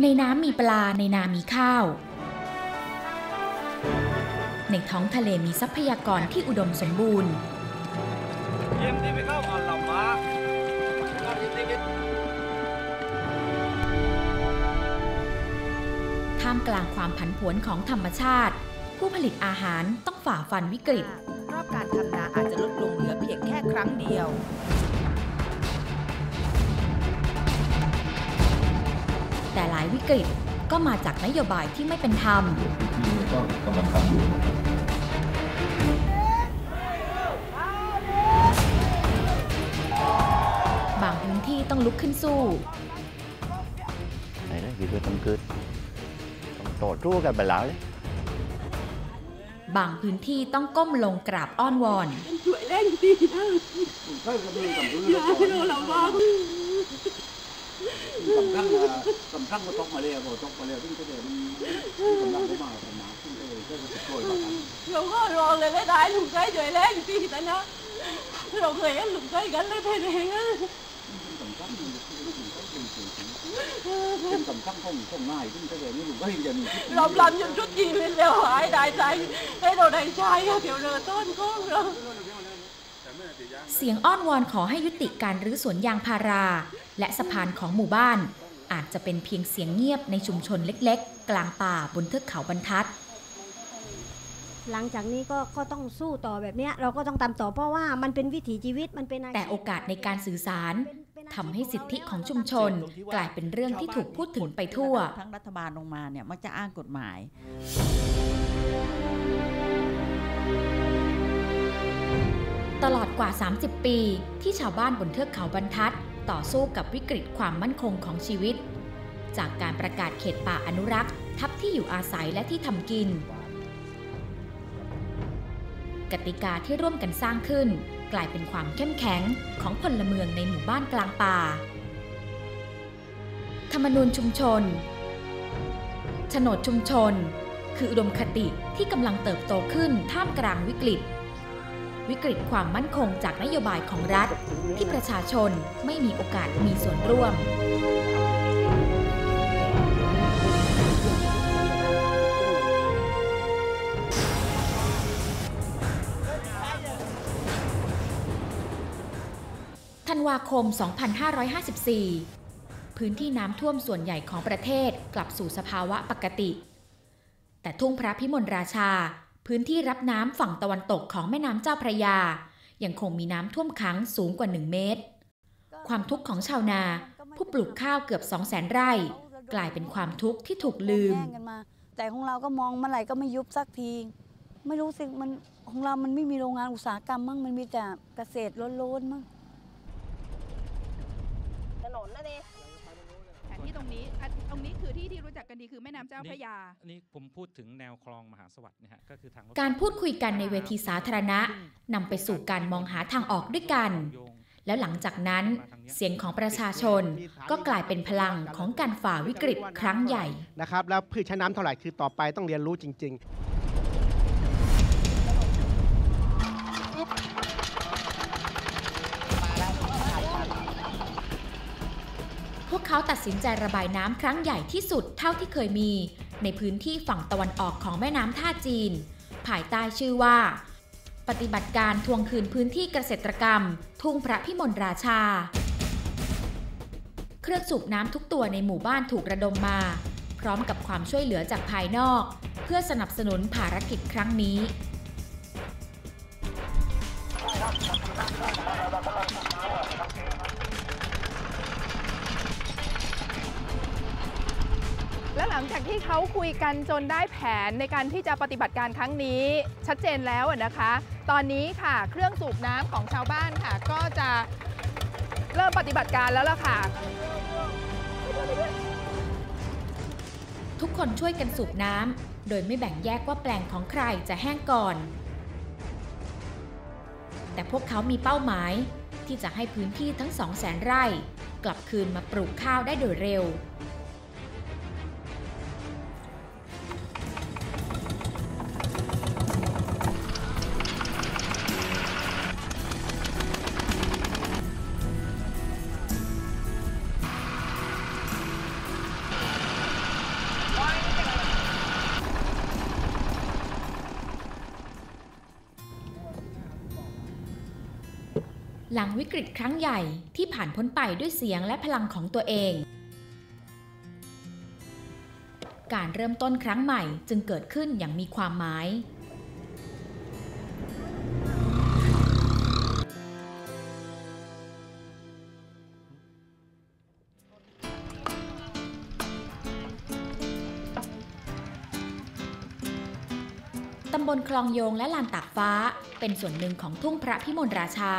ในน้ำมีปลาในนามีข้าว ในท้องทะเลมีทรัพยากรที่อุดมสมบูรณ์ ท่ามกลางความผันผวนของธรรมชาติ ผู้ผลิตอาหารต้องฝ่าฟันวิกฤต รอบการทำนาอาจจะลดลงเหลือเพียงแค่ครั้งเดียว แต่หลายวิกฤตก็มาจากนโยบายที่ไม่เป็นธรรมที่ก็กำลังทำอยู่นะครับบางพื้นที่ต้องลุกขึ้นสู้ Đấy, đấy, vì tôi tâm cướp Tổ tru cả bà lão đấy บางพื้นที่ต้องก้มลงกราบอ้อนวอนช่วยเล่นดีนะอย่าให้เราลำบากสำคัญว่าสำคัญว่าตกมาเลยพอตกมาเลยซึ่งก็เดี๋ยวมันกำลังเข้ามาประมาณซึ่งก็เลยก็จะช่วยมากันเราก็รอเลยไม่ได้ลุงเคยช่วยเล่นดีนะนะเราเคยเห็นลุงเคยกันเลยเป็นเองอะ สำคัญมันเป็นสิ่งที่เป็นสิ่งที่เป็นสำคัญของของง่ายซึ่งก็เดี๋ยวนี้ลุงก็เห็นจะมีเราลำจนชุดจีนเลยหายได้ใจให้เราได้ใจอะเดี๋ยวเรือต้นก็ เราเสียงอ้อนวอนขอให้ยุติการรื้อสวนยางพารา และสะพานของหมู่บ้าน อาจจะเป็นเพียงเสียงเงียบในชุมชนเล็กๆ กลางป่าบนเทือกเขาบรรทัด หลังจากนี้ก็ก็ต้องสู้ต่อแบบเนี้ยเราก็ต้องตามต่อเพราะว่ามันเป็นวิถีชีวิตมันเป็นอาชีพแต่โอกาสในการสื่อสารทำให้สิทธิของชุมชน กลายเป็นเรื่องที่ถูกพูดถึงไปทั่ว ทั้งรัฐบาลลงมาเนี่ยมักจะอ้างกฎหมาย ตลอดกว่า 30 ปี ที่ชาวบ้านบนเทือกเขาบรรทัด ต่อสู้กับวิกฤตความมั่นคงของชีวิต จากการประกาศเขตป่าอนุรักษ์ ทับที่อยู่อาศัยและที่ทำกิน กติกาที่ร่วมกันสร้างขึ้น กลายเป็นความเข้มแข็งของพลเมืองในหมู่บ้านกลางป่า ธรรมนูญชุมชนโฉนดชุมชน คืออุดมคติที่กำลังเติบโตขึ้นท่ามกลางวิกฤต วิกฤตความมั่นคงจากนโยบายของรัฐ ที่ประชาชนไม่มีโอกาสมีส่วนร่วม ธันวาคม 2554 พื้นที่น้ำท่วมส่วนใหญ่ของประเทศกลับสู่สภาวะปกติ แต่ทุ่งพระพิมลราชา พื้นที่รับน้ำฝั่งตะวันตกของแม่น้ำเจ้าพระยา ยังคงมีน้ำท่วมขังสูงกว่า 1 เมตร ความทุกข์ของชาวนา ผู้ปลูกข้าวเกือบ 200,000ไร่ กลายเป็นความทุกข์ที่ถูกลืม แต่ของเราก็มองเมื่อไหร่ก็ไม่ยุบสักที ไม่รู้สิมันของเรามันไม่มีโรงงานอุตสาหกรรมมั้งมันมีแต่เกษตรล้นๆมั้งถนนนั่นเองแผน ที่ตรงนี้อะตรงนี้คือที่ที่รู้จักกันดีคือแม่น้ำเจ้าพระยา อันนี้ผมพูดถึงแนวคลองมหาสวัสดิ์นะฮะก็คือทางถไฟการพูดคุยกันในเวทีสาธารณะนำไปสู่การมองหาทางออกด้วยกัน แล้วหลังจากนั้น เสียงของประชาชนก็กลายเป็นพลังของการฝ่าวิกฤตครั้งใหญ่นะครับ แล้วพืชใช้น้ำเท่าไหร่คือต่อไปต้องเรียนรู้จริง ๆ เขาตัดสินใจระบายน้ำครั้งใหญ่ที่สุดเท่าที่เคยมี ในพื้นที่ฝั่งตะวันออกของแม่น้ำท่าจีน ภายใต้ชื่อว่า ปฏิบัติการทวงคืนพื้นที่เกษตรกรรม ทุ่งพระพิมลราชา เครื่องสูบน้ำทุกตัวในหมู่บ้านถูกระดมมา พร้อมกับความช่วยเหลือจากภายนอก เพื่อสนับสนุนภารกิจครั้งนี้ งจากที่เขาคุยกันจนได้แผนในการที่จะปฏิบัติการครั้งนี้ชัดเจนแล้วนะคะ ตอนนี้ค่ะเครื่องสูบน้ำของชาวบ้านค่ะ ก็จะเริ่มปฏิบัติการแล้วล่ะค่ะ ทุกคนช่วยกันสูบน้ำโดยไม่แบ่งแยกว่าแปลงของใครจะแห้งก่อน แต่พวกเขามีเป้าหมายที่จะให้พื้นที่ทั้ง2 0 0แสนไร่ กลับคืนมาปลูกข้าวได้โดยเร็ว หลังวิกฤตครั้งใหญ่ที่ผ่านพ้นไปด้วยเสียงและพลังของตัวเอง การเริ่มต้นครั้งใหม่จึงเกิดขึ้นอย่างมีความหมาย ตำบลคลองโยงและลานตากฟ้าเป็นส่วนหนึ่งของทุ่งพระพิมลราชา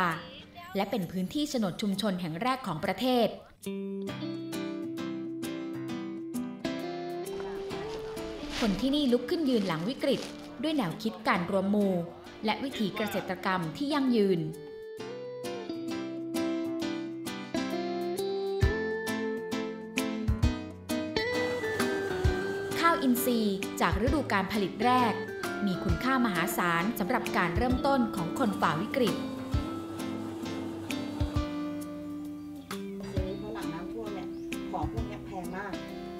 และเป็นพื้นที่โฉนดชุมชนแห่งแรกของประเทศ คนที่นี่ลุกขึ้นยืนหลังวิกฤต ด้วยแนวคิดการรวมมูและวิถีเกษตรกรรมที่ยั่งยืนข้าวอินทรีย์จากฤดูการผลิตแรก มีคุณค่ามหาศาลสำหรับการเริ่มต้นของคนฝ่าวิกฤต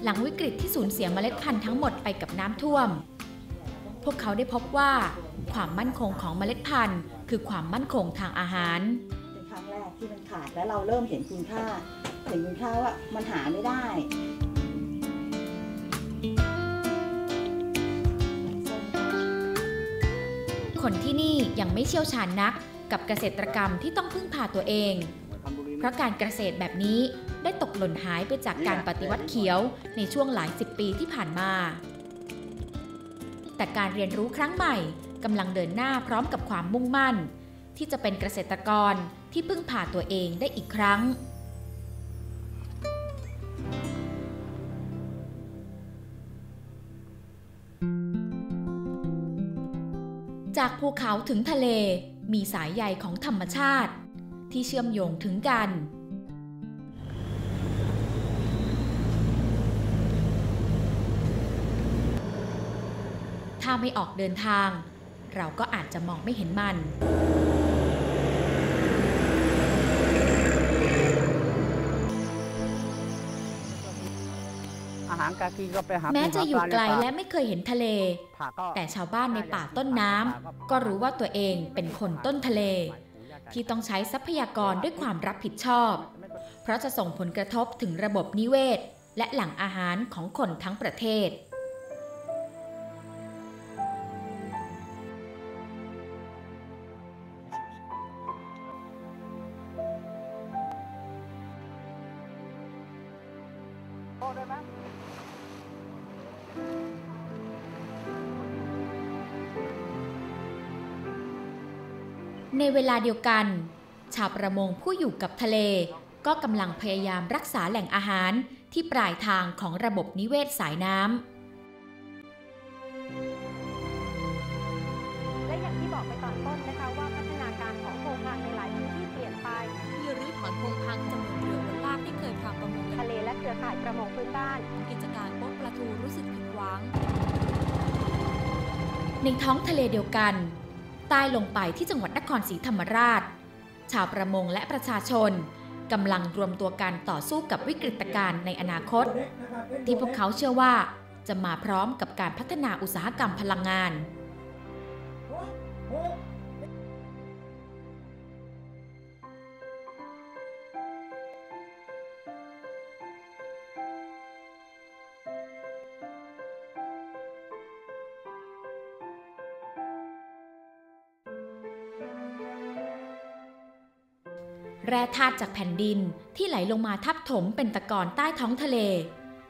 หลังวิกฤตที่สูญเสียเมล็ดพันธุ์ทั้งหมดไปกับน้ำท่วม พวกเขาได้พบว่า ความมั่นคงของเมล็ดพันธุ์ คือความมั่นคงทางอาหาร เป็นครั้งแรกที่มันขาดแล้วเราเริ่มเห็นคุณค่า เห็นคุณค่าว่ามันหาไม่ได้คนที่นี่ยังไม่เชี่ยวชาญนักกับเกษตรกรรมที่ต้องพึ่งพาตัวเองเพ ราะการเกษตรแบบนี้ได้ตกหล่นหายไปจากการปฏิวัติเขียวในช่วงหลายสิบปีที่ผ่านมา แต่การเรียนรู้ครั้งใหม่กำลังเดินหน้าพร้อมกับความมุ่งมั่น ที่จะเป็นเกษตรกรที่พึ่งพาตัวเองได้อีกครั้งจากภูเขาถึงทะเลมีสายใยของธรรมชาติ ที่เชื่อมโยงถึงกัน ถ้าไม่ออกเดินทาง เราก็อาจจะมองไม่เห็นมันอาหารการกินก็ไปหาแม้ปูจะหาอยู่ปลาในไกลป่าและไม่เคยเห็นทะเลผักก็แต่ชาวบ้านในป่าต้นน้ำก็รู้ว่าตัวเองเป็นคนต้นทะเล ที่ต้องใช้ทรัพยากรด้วยความรับผิดชอบ เพราะจะส่งผลกระทบถึงระบบนิเวศ และหล่งอาหารของคนทั้งประเทศ ในเวลาเดียวกัน ชาวประมงผู้อยู่กับทะเล ก็กำลังพยายามรักษาแหล่งอาหารที่ปลายทางของระบบนิเวศสายน้ำและอย่างที่บอกไปตอนต้นนะคะว่าพัฒนาการของโครงการในหลายพื้นที่เปลี่ยนไปที่รื้อถอนโครงพังจำนวนเรือบนลากที่เคยพาประมงทะเลและเครือข่ายประมงพื้นบ้านกิจการโป๊ะปลาทูรู้สึกผิดหวัง ในท้องทะเลเดียวกันใต้ลงไปที่จังหวัดนครศรีธรรมราช ชาวประมงและประชาชนกำลังรวมตัวกันต่อสู้กับวิกฤตการณ์ในอนาคต ที่พวกเขาเชื่อว่าจะมาพร้อมกับการพัฒนาอุตสาหกรรมพลังงาน แร่ธาตุจากแผ่นดินที่ไหลลงมาทับถมเป็นตะกอนใต้ท้องทะเล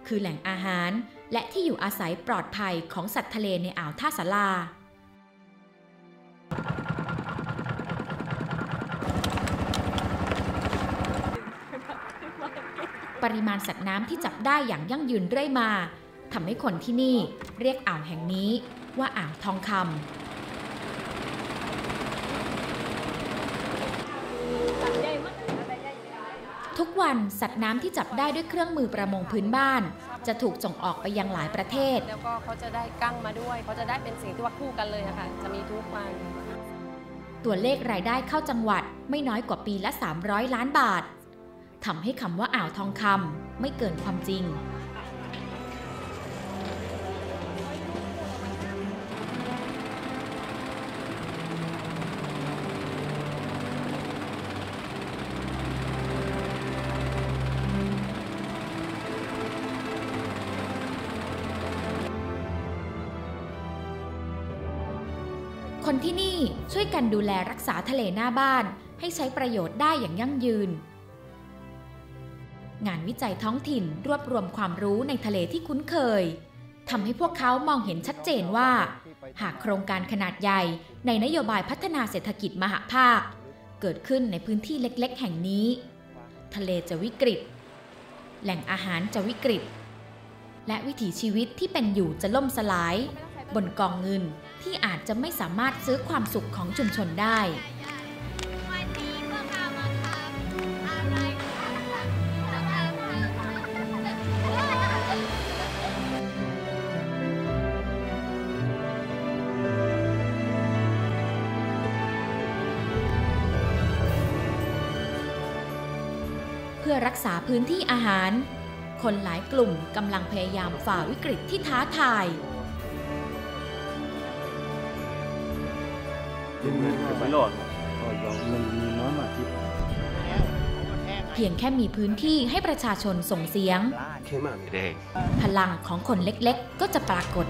คือแหล่งอาหารและที่อยู่อาศัยปลอดภัยของสัตว์ทะเลในอ่าวท่าสาราปริมาณสัตว์น้ำที่จับได้อย่างยั่งยืนเรื่อยมาทำให้คนที่นี่เรียกอ่าวแห่งนี้ว่าอ่าวทองคำ วันสัตว์น้ำที่จับได้ด้วยเครื่องมือประมงพื้นบ้าน จะถูกส่งออกไปยังหลายประเทศ แล้วก็เขาจะได้กั้งมาด้วย เขาจะได้เป็นสิ่งที่ว่าคู่กันเลยอะค่ะ จะมีทุกวัน ตัวเลขรายได้เข้าจังหวัดไม่น้อยกว่าปีละ 300 ล้านบาททำให้คำว่าอ่าวทองคำไม่เกินความจริง คนที่นี่ช่วยกันดูแลรักษาทะเลหน้าบ้านให้ใช้ประโยชน์ได้อย่างยั่งยืน งานวิจัยท้องถิ่นรวบรวมความรู้ในทะเลที่คุ้นเคยทำให้พวกเขามองเห็นชัดเจนว่า หากโครงการขนาดใหญ่ในนโยบายพัฒนาเศรษฐกิจมหาภาค เกิดขึ้นในพื้นที่เล็กๆ แห่งนี้ ทะเลจะวิกฤต แหล่งอาหารจะวิกฤต และวิถีชีวิตที่เป็นอยู่จะล่มสลาย บนกองเงิน ที่อาจจะไม่สามารถซื้อความสุขของชุมชนได้เพื่อรักษาพื้นที่อาหาร คนหลายกลุ่มกำลังพยายามฝ่าวิกฤตที่ท้าทาย ไปโหลดเพียงแค่มีพื้นที่ให้ประชาชนส่งเสียง พลังของคนเล็กๆ ก็จะปรากฏ